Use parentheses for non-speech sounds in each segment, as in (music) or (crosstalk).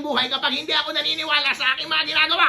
aking buhay kapag hindi ako naniniwala sa aking mga ginagawa.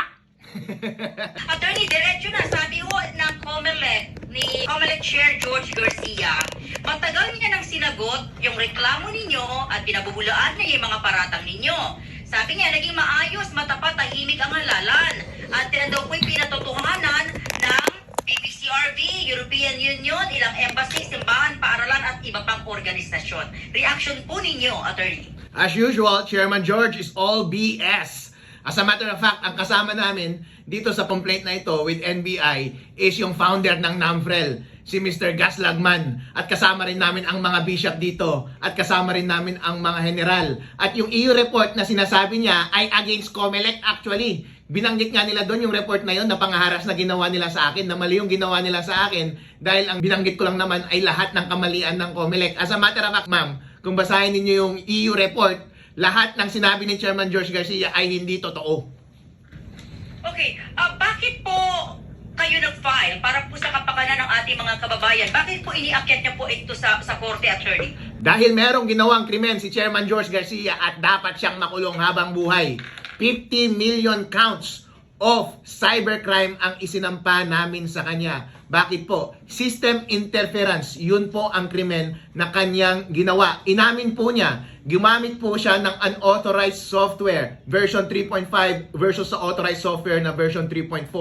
(laughs) Attorney, diretso na. Sabi ho ng COMELEC ni COMELEC Chair George Garcia, matagal niya nang sinagot yung reklamo ninyo at pinabubulaan niya yung mga paratang ninyo. Sabi niya, naging maayos, matapat, tahimik ang halalan. At yan daw po'y pinatotohanan ng PPCRB, European Union, ilang embassy, simbahan, paaralan at iba pang organisasyon. Reaction po ninyo, Attorney. As usual, Chairman George is all BS. As a matter of fact, ang kasama namin dito sa complaint na ito with NBI is yung founder ng NAMFREL, si Mr. Gas Lagman. At kasama rin namin ang mga bishop dito. At kasama rin namin ang mga general. At yung EU report na sinasabi niya ay against COMELEC actually. Binanggit nga nila doon yung report na yon na pangaharas na ginawa nila sa akin, na mali yung ginawa nila sa akin dahil ang binanggit ko lang naman ay lahat ng kamalian ng COMELEC. As a matter of fact, ma'am, kung basahin ninyo yung EU report, lahat ng sinabi ni Chairman George Garcia ay hindi totoo. Okay, ah, bakit po kayo nag-file para po sa kapakanan ng ating mga kababayan? Bakit po iniakyat niyo po ito sa, sa korte, attorney? Dahil merong ginawang krimen si Chairman George Garcia at dapat siyang makulong habang buhay. 50 million counts of cybercrime ang isinampa namin sa kanya. Bakit po? System interference, yun po ang krimen na kanyang ginawa. Inamin po niya, gumamit po siya ng unauthorized software, version 3.5 versus sa authorized software na version 3.4.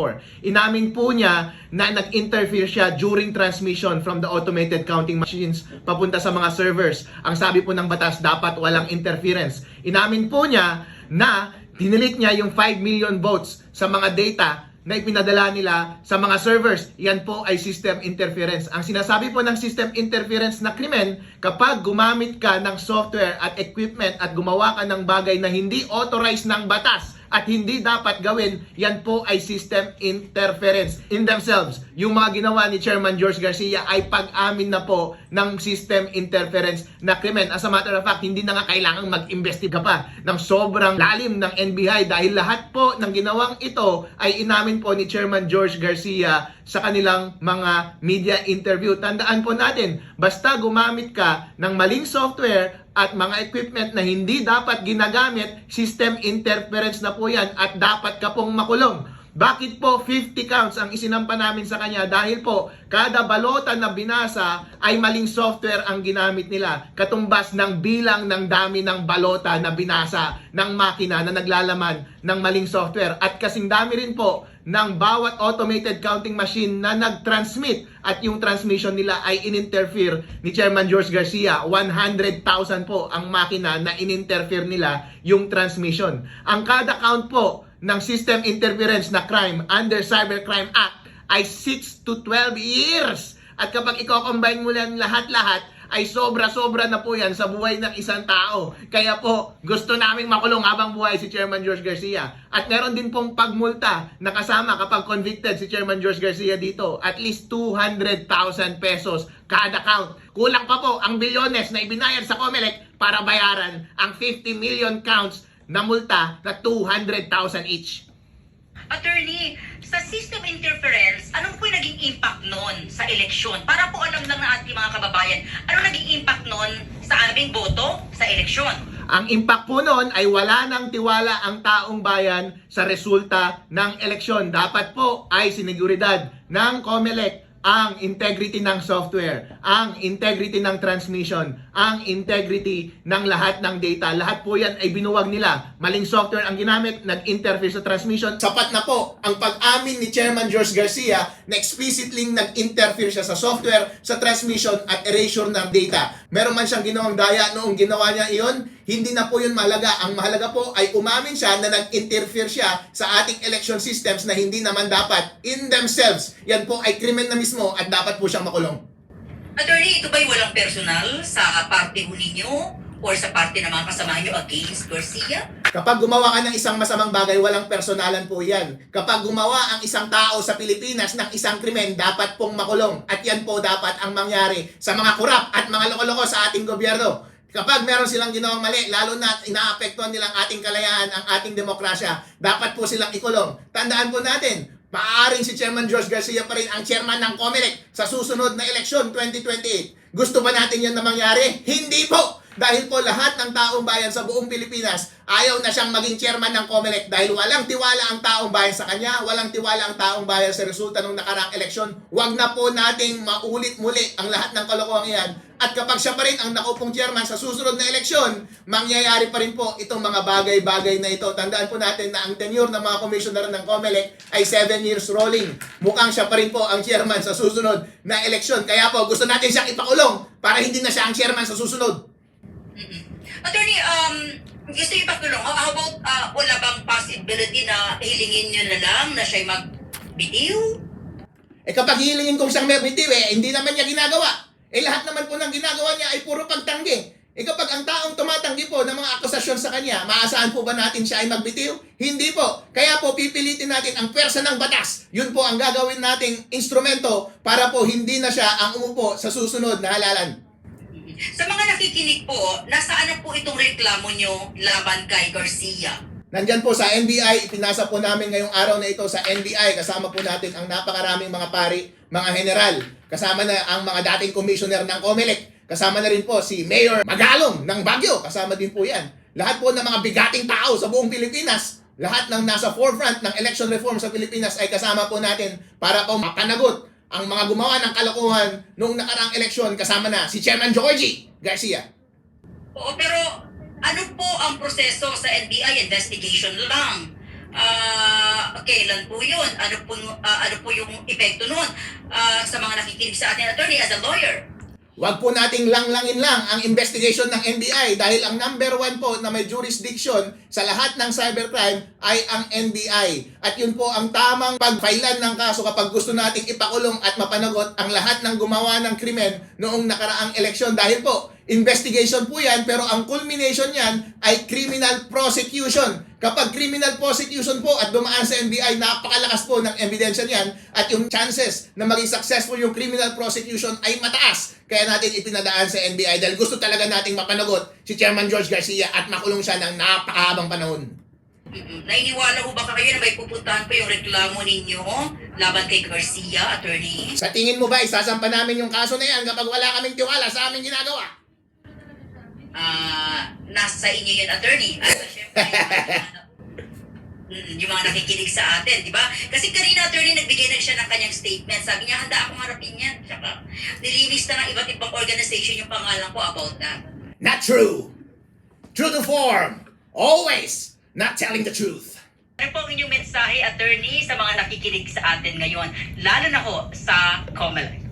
Inamin po niya na nag-interfere siya during transmission from the automated counting machines papunta sa mga servers. Ang sabi po ng batas, dapat walang interference. Inamin po niya na dinilit niya yung 5 million votes sa mga data na ipinadala nila sa mga servers. Yan po ay system interference. Ang sinasabi po ng system interference na krimen, kapag gumamit ka ng software at equipment at gumawa ka ng bagay na hindi authorized ng batas at hindi dapat gawin, yan po ay system interference in themselves. Yung mga ginawa ni Chairman George Garcia ay pag-amin na po ng system interference na krimen. As a matter of fact, hindi na nga kailangang mag-investiga pa ng sobrang lalim ng NBI dahil lahat po ng ginawang ito ay inamin po ni Chairman George Garcia sa kanilang mga media interview. Tandaan po natin, basta gumamit ka ng maling software at mga equipment na hindi dapat ginagamit, system interference na po yan at dapat ka pong makulong. Bakit po 50 counts ang isinampa namin sa kanya? Dahil po, kada balota na binasa ay maling software ang ginamit nila. Katumbas ng bilang ng dami ng balota na binasa ng makina na naglalaman ng maling software. At kasing dami rin po ng bawat automated counting machine na nag-transmit at yung transmission nila ay in-interfere ni Chairman George Garcia. 100,000 po ang makina na in-interfere nila yung transmission. Ang kada count po ng system interference na crime under Cybercrime Act ay 6 to 12 years. At kapag i-combine mo lang lahat-lahat, ay sobra-sobra na po yan sa buhay ng isang tao. Kaya po, gusto naming makulong habang buhay si Chairman George Garcia. At meron din pong pagmulta na kasama kapag convicted si Chairman George Garcia dito. At least 200,000 pesos kada count. Kulang pa po ang bilyones na ibinayad sa COMELEC para bayaran ang 50 million counts na multa na 200,000 each. Attorney, sa system interference, anong po yung naging impact nun sa eleksyon? Para po alam lang ng ating mga kababayan, anong naging impact nun sa aming boto sa eleksyon? Ang impact po noon ay wala ng tiwala ang taong bayan sa resulta ng eleksyon. Dapat po ay siniguridad ng COMELEC ang integrity ng software, ang integrity ng transmission, ang integrity ng lahat ng data. Lahat po yan ay binuwag nila. Maling software ang ginamit, nag-interfere sa transmission. Sapat na po ang pag-amin ni Chairman George Garcia na explicitly nag-interfere siya sa software, sa transmission at erasure ng data. Meron man siyang ginawang daya noong ginawa niya iyon, hindi na po yun mahalaga. Ang mahalaga po ay umamin siya na nag-interfere siya sa ating election systems na hindi naman dapat in themselves. Yan po ay krimen na mismo at dapat po siyang makulong. Attorney, ito ba'y walang personal sa party ho ninyo or sa party ng mga kasama nyo against Garcia? Kapag gumawa ka ng isang masamang bagay, walang personalan po yan. Kapag gumawa ang isang tao sa Pilipinas ng isang krimen, dapat pong makulong. At yan po dapat ang mangyari sa mga kurap at mga loko-loko sa ating gobyerno. Kapag meron silang ginawang mali, lalo na inaapektuhan nilang ating kalayaan, ang ating demokrasya, dapat po silang ikulong. Tandaan po natin, maaaring si Chairman George Garcia pa rin ang chairman ng COMELEC sa susunod na eleksyon 2028. Gusto ba natin yan na mangyari? Hindi po! Dahil po lahat ng taong bayan sa buong Pilipinas ayaw na siyang maging chairman ng COMELEC dahil walang tiwala ang taong bayan sa kanya, walang tiwala ang taong bayan sa resulta ng nakaraang eleksyon. Huwag na po nating maulit muli ang lahat ng kalokohan yan. At kapag siya pa rin ang nakupong chairman sa susunod na eleksyon, mangyayari pa rin po itong mga bagay-bagay na ito. Tandaan po natin na ang tenure ng mga commissioner ng COMELEC ay 7 years rolling. Mukhang siya pa rin po ang chairman sa susunod na eleksyon. Kaya po gusto natin siyang ipakulong para hindi na siya ang chairman sa susunod. Mm-mm. Attorney, um, gusto yung ipakulong. How about, uh, wala bang possibility na hilingin nyo na lang na siya'y magbitiw? Eh kapag hilingin kong siyang may bitiw, eh, hindi naman niya ginagawa. Eh lahat naman po ng ginagawa niya ay puro pagtanggi. Eh kapag ang taong tumatanggi po ng mga akusasyon sa kanya, maasahan po ba natin siya ay magbitiw? Hindi po. Kaya po pipilitin natin ang pwersa ng batas. Yun po ang gagawin nating instrumento para po hindi na siya ang umupo sa susunod na halalan. Sa mga nakikinig po, nasaan na po itong reklamo nyo laban kay Garcia? Nandyan po sa NBI, ipinasa po namin ngayong araw na ito sa NBI. Kasama po natin ang napakaraming mga pari, mga general. Kasama na ang mga dating commissioner ng COMELEC. Kasama na rin po si Mayor Magalong ng Baguio. Kasama din po yan. Lahat po ng mga bigating tao sa buong Pilipinas. Lahat ng nasa forefront ng election reform sa Pilipinas ay kasama po natin para po mapanagot ang mga gumawa ng kalokohan noong nakaraang eleksyon kasama na si Chairman Georgie Garcia. Oo, pero ano po ang proseso sa NBI investigation lang? Ah, kailan po 'yun? Ano po ah, ano po yung epekto noon Ah, sa mga nakikinig sa atin attorney as a lawyer? Huwag po nating lang-langin lang ang investigation ng NBI dahil ang number one po na may jurisdiction sa lahat ng cybercrime ay ang NBI. At yun po ang tamang pagfailan ng kaso kapag gusto nating ipakulong at mapanagot ang lahat ng gumawa ng krimen noong nakaraang eleksyon. Dahil po, investigation po yan pero ang culmination yan ay criminal prosecution. Kapag criminal prosecution po at dumaan sa NBI, napakalakas po ng ebidensya niyan at yung chances na maging successful yung criminal prosecution ay mataas. Kaya natin ipinadaan sa NBI dahil gusto talaga nating mapanagot si Chairman George Garcia at makulong siya ng napakahabang panahon. Mm-mm. Nainiwala ho ba kayo na may pupuntahan pa yung reklamo ninyo laban kay Garcia, attorney? Sa tingin mo ba, isasampa namin yung kaso na yan kapag wala kaming tiwala sa aming ginagawa? Ah, nasa inyo yun, attorney. At syempre, (laughs) mm, yung mga nakikinig sa atin, di ba? Kasi kanina, attorney, nagbigay na siya ng kanyang statement. Sabi niya, handa akong harapin yan. Tsaka, nilinis na ng iba't ibang organization yung pangalan ko about that. Not true. True to form. Always not telling the truth. Ano po ang inyong mensahe, attorney, sa mga nakikinig sa atin ngayon, lalo na ho sa COMELEC?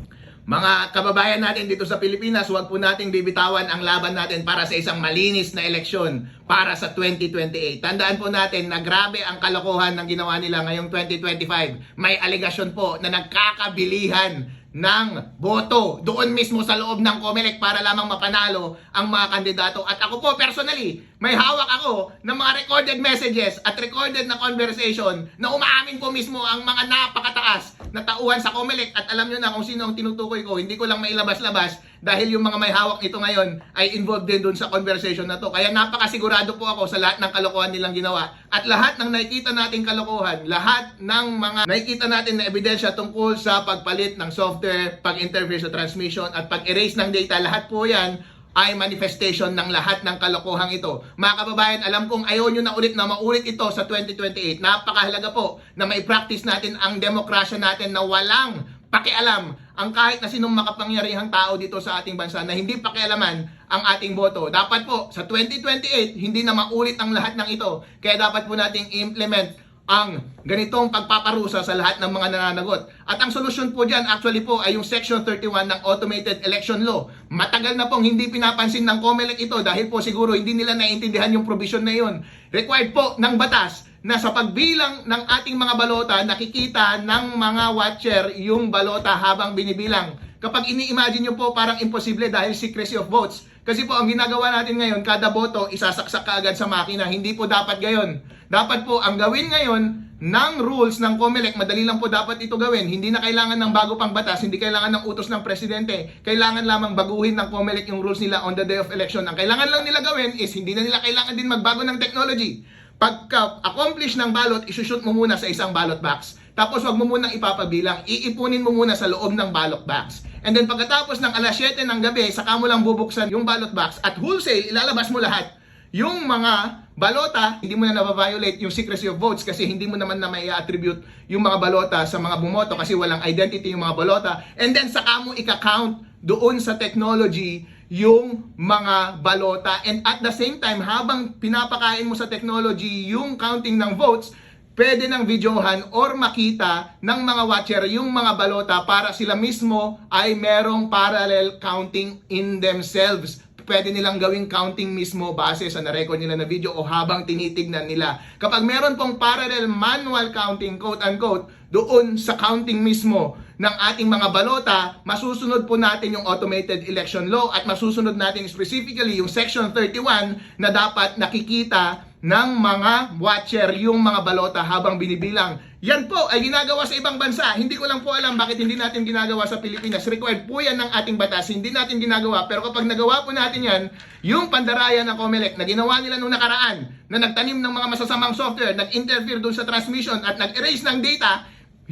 Mga kababayan natin dito sa Pilipinas, huwag po nating bibitawan ang laban natin para sa isang malinis na eleksyon para sa 2028. Tandaan po natin na grabe ang kalokohan ng ginawa nila ngayong 2025. May aligasyon po na nagkakabilihan ng boto doon mismo sa loob ng COMELEC para lamang mapanalo ang mga kandidato. At ako po personally, may hawak ako ng mga recorded messages at recorded na conversation na umaamin po mismo ang mga napakataas na tauhan sa COMELEC at alam nyo na kung sino ang tinutukoy ko. Hindi ko lang mailabas-labas dahil yung mga may hawak nito ngayon ay involved din doon sa conversation na to. Kaya napakasigurado po ako sa lahat ng kalokohan nilang ginawa. At lahat ng nakikita nating kalokohan, lahat ng mga nakikita natin na ebidensya tungkol sa pagpalit ng software, pag-interface sa transmission at pag-erase ng data, lahat po yan ay manifestation ng lahat ng kalokohang ito. Mga kababayan, alam kong ayaw nyo na ulit na maulit ito sa 2028. Napakahalaga po na mai-practice natin ang demokrasya natin na walang pakialam ang kahit na sinong makapangyarihang tao dito sa ating bansa na hindi pakialaman ang ating boto. Dapat po sa 2028 hindi na maulit ang lahat ng ito. Kaya dapat po nating implement ang ganitong pagpaparusa sa lahat ng mga nananagot. At ang solusyon po dyan actually po ay yung Section 31 ng Automated Election Law. Matagal na pong hindi pinapansin ng COMELEC ito dahil po siguro hindi nila naiintindihan yung provision na yun. Required po ng batas na sa pagbilang ng ating mga balota, nakikita ng mga watcher yung balota habang binibilang. Kapag ini-imagine nyo po parang imposible dahil secrecy of votes. Kasi po ang ginagawa natin ngayon, kada boto isasaksak ka agad sa makina. Hindi po dapat gayon. Dapat po ang gawin ngayon ng rules ng COMELEC, madali lang po dapat ito gawin. Hindi na kailangan ng bago pang batas, hindi kailangan ng utos ng presidente. Kailangan lamang baguhin ng COMELEC yung rules nila on the day of election. Ang kailangan lang nila gawin is hindi na nila kailangan din magbago ng technology. Pagka-accomplish ng balot, isushoot mo muna sa isang ballot box. Tapos wag mo munang ipapabilang, iipunin mo muna sa loob ng ballot box. And then pagkatapos ng alas 7 ng gabi, saka mo lang bubuksan yung ballot box at wholesale, ilalabas mo lahat. Yung mga balota, hindi mo na nababiolate yung secrecy of votes kasi hindi mo naman na may attribute yung mga balota sa mga bumoto kasi walang identity yung mga balota. And then saka mo ika-count doon sa technology yung mga balota. And at the same time, habang pinapakain mo sa technology yung counting ng votes, pwede ng videohan or makita ng mga watcher yung mga balota para sila mismo ay merong parallel counting in themselves. Pwede nilang gawing counting mismo base sa na-record nila na video o habang tinitignan nila. Kapag meron pong parallel manual counting, quote-unquote, doon sa counting mismo ng ating mga balota, masusunod po natin yung automated election law at masusunod natin specifically yung section 31 na dapat nakikita ng mga watcher yung mga balota habang binibilang. Yan po ay ginagawa sa ibang bansa. Hindi ko lang po alam bakit hindi natin ginagawa sa Pilipinas. Required po yan ng ating batas. Hindi natin ginagawa. Pero kapag nagawa po natin yan, yung pandaraya ng COMELEC na ginawa nila nung nakaraan, na nagtanim ng mga masasamang software, nag-interfere doon sa transmission at nag-erase ng data,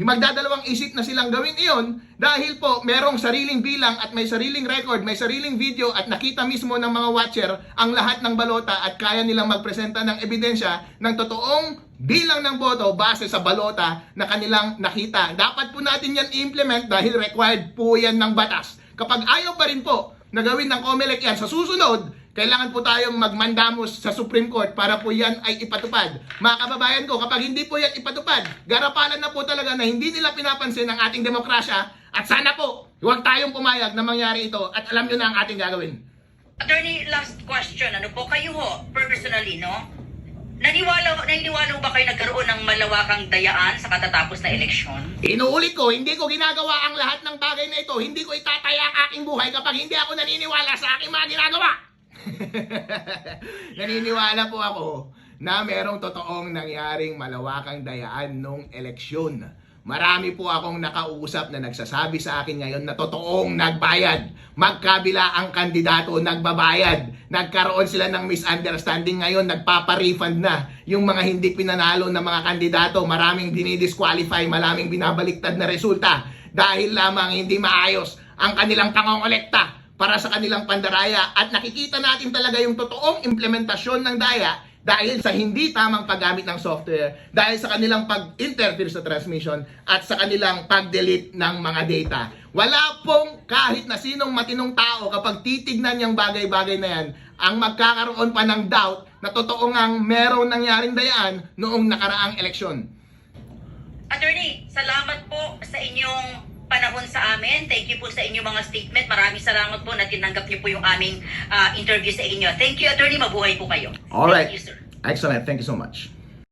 magdadalawang isip na silang gawin iyon dahil po merong sariling bilang at may sariling record, may sariling video at nakita mismo ng mga watcher ang lahat ng balota at kaya nilang magpresenta ng ebidensya ng totoong bilang ng boto base sa balota na kanilang nakita. Dapat po natin yan i-implement dahil required po yan ng batas. Kapag ayaw pa rin po na gawin ng COMELEC yan sa susunod, kailangan po tayong magmandamos sa Supreme Court para po yan ay ipatupad. Mga kababayan ko, kapag hindi po yan ipatupad, garapalan na po talaga na hindi nila pinapansin ang ating demokrasya at sana po, huwag tayong pumayag na mangyari ito at alam nyo na ang ating gagawin. Attorney, last question. Ano po kayo ho, personally, no? Naniwala, naniniwala ba kayo nagkaroon ng malawakang dayaan sa katatapos na eleksyon? Inuulit ko, hindi ko ginagawa ang lahat ng bagay na ito. Hindi ko itataya ang aking buhay kapag hindi ako naniniwala sa aking mga ginagawa. (laughs) naniniwala po ako na merong totoong nangyaring malawakang dayaan nung eleksyon. Marami po akong nakausap na nagsasabi sa akin ngayon na totoong nagbayad. Magkabila ang kandidato, nagbabayad. Nagkaroon sila ng misunderstanding ngayon, nagpapa-refund na. Yung mga hindi pinanalo na mga kandidato, maraming dinidisqualify, maraming binabaliktad na resulta. Dahil lamang hindi maayos ang kanilang pangongolekta para sa kanilang pandaraya at nakikita natin talaga yung totoong implementasyon ng daya dahil sa hindi tamang paggamit ng software, dahil sa kanilang pag-interfere sa transmission at sa kanilang pag-delete ng mga data. Wala pong kahit na sinong matinong tao kapag titignan yung bagay-bagay na yan, ang magkakaroon pa ng doubt na totoo ngang merong nangyaring dayaan noong nakaraang eleksyon. Attorney, salamat po sa inyong panahon sa amin. Thank you po sa inyong mga statement. Maraming salamat po na tinanggap niyo po yung aming ah, interview sa inyo. Thank you, Attorney. Mabuhay po kayo. Alright. Thank you, sir. Excellent. Thank you so much.